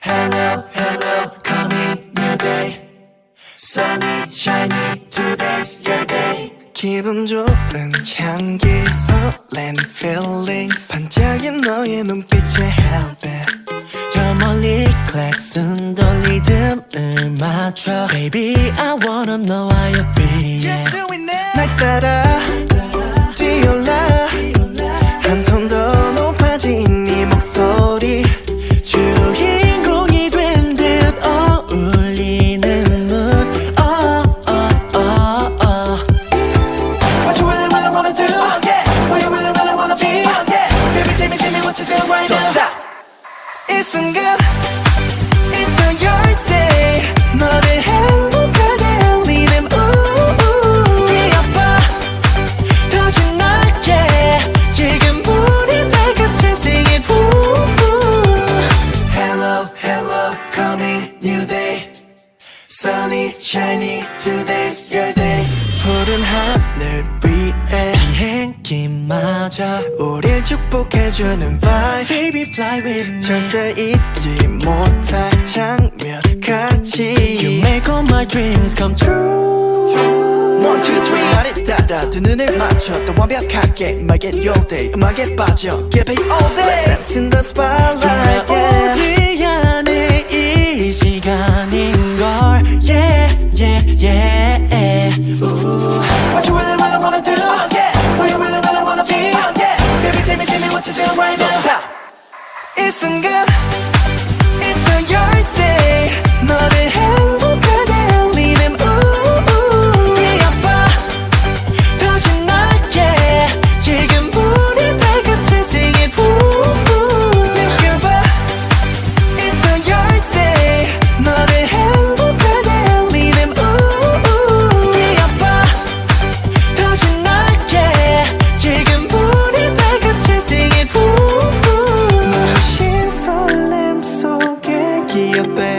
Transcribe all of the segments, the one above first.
Hello, hello, coming new day. Sunny, shiny, today's your day. 기분 좋은 향기 설렘 feelings 반짝인 너의 눈빛에 help it 저 멀리 클렉슨 돌리듬을 맞춰 Baby, I wanna know how you feel Just do it now 날 따라 Sunny, shiny, today's your day. 푸른 하늘 위에 비행기마저 우릴 축복해주는 vibe. Baby fly with me 절대 잊지 못할 장면 같이. You make all my dreams come true One, two, three. 나를 따라 두 눈을 맞춰 또 완벽하게 Make it your day. 음악에 빠져. Give it all day. Dance in the spotlight. listen girl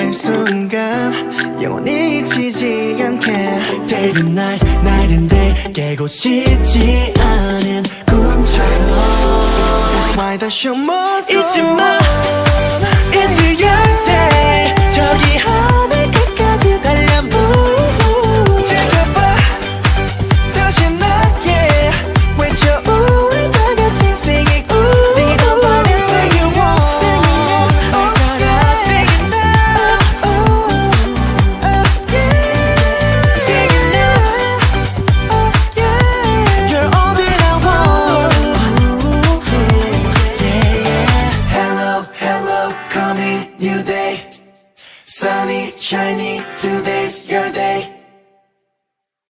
기억될 순간 영원히 잊히지 않게 Day and night, night and day 깨고 싶지 않은 꿈처럼 That's why the show must go 잊지 마 Sunny, shiny, too.